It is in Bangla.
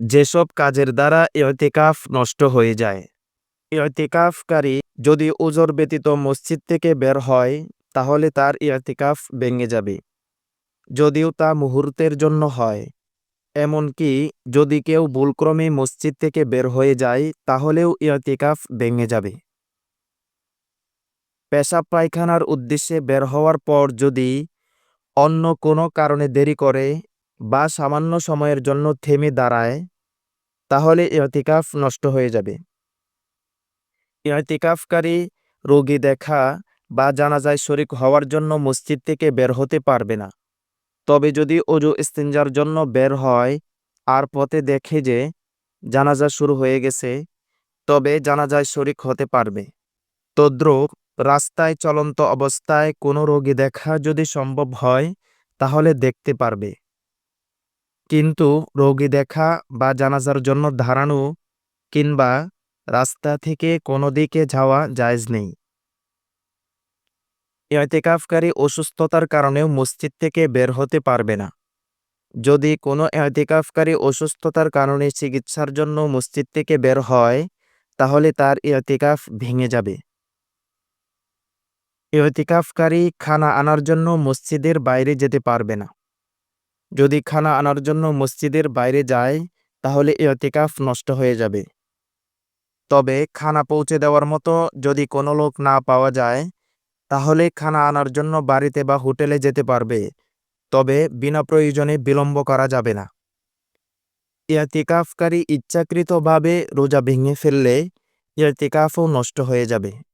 যেসব কাজের দ্বারা ইয়তিকাফ নষ্ট হয়ে যায়। ইয়তিকাফকারী যদি ওজর ব্যতীত মসজিদ থেকে বের হয়, তাহলে তার ইয়তিকাফ ভেঙে যাবে। যদিও তা মুহূর্তের জন্য হয়। এমনকি যদি কেউ ভুলক্রমে মসজিদ থেকে বের হয়ে যায়, তাহলেও ইয়তিকাফ ভেঙে যাবে। পেশাব পায়খানার উদ্দেশ্যে বের হওয়ার পর যদি অন্য কোনো কারণে দেরি করে বা সামান্য সময়ের জন্য থেমে দাঁড়ায়, তাহলে ইয়তিকাফ নষ্ট হয়ে যাবে। ইয়তিকাফকারী রোগী দেখা বা জানাজায় শরিক হওয়ার জন্য মসজিদ থেকে বের হতে পারবে না। তবে যদি অজু ইস্তিনজার জন্য বের হয় আর পথে দেখে যে জানাজা শুরু হয়ে গেছে, তবে জানাজায় শরিক হতে পারবে। তদ্রূপ রাস্তায় চলন্ত অবস্থায় কোনো রোগী দেখা যদি সম্ভব হয়, তাহলে দেখতে পারবে। কিন্তু রোগী দেখা বা জানাজার জন্য দাঁড়ানো কিংবা রাস্তা থেকে কোনো দিকে যাওয়া জায়েজ নেই। ইয়তিকাফকারী অসুস্থতার কারণেও মসজিদ থেকে বের হতে পারবে না। যদি কোনো ইয়তিকাফকারী অসুস্থতার কারণে চিকিৎসার জন্য মসজিদ থেকে বের হয়, তাহলে তার ইয়তিকাফ ভেঙে যাবে। ইয়তিকাফকারী খানা আনার জন্য মসজিদের বাইরে যেতে পারবে না। যদি খানা আনার জন্য মসজিদের বাইরে যায়, তাহলে ইয়তিকাফ নষ্ট হয়ে যাবে। তবে খানা পৌঁছে দেওয়ার মতো যদি কোনো লোক না পাওয়া যায়, তাহলে খানা আনার জন্য বাড়িতে বা হোটেলে যেতে পারবে। তবে বিনা প্রয়োজনে বিলম্ব করা যাবে না। ইয়াতিকাফকারী ইচ্ছাকৃতভাবে রোজা ভেঙে ফেললে ইয়াতিকাফও নষ্ট হয়ে যাবে।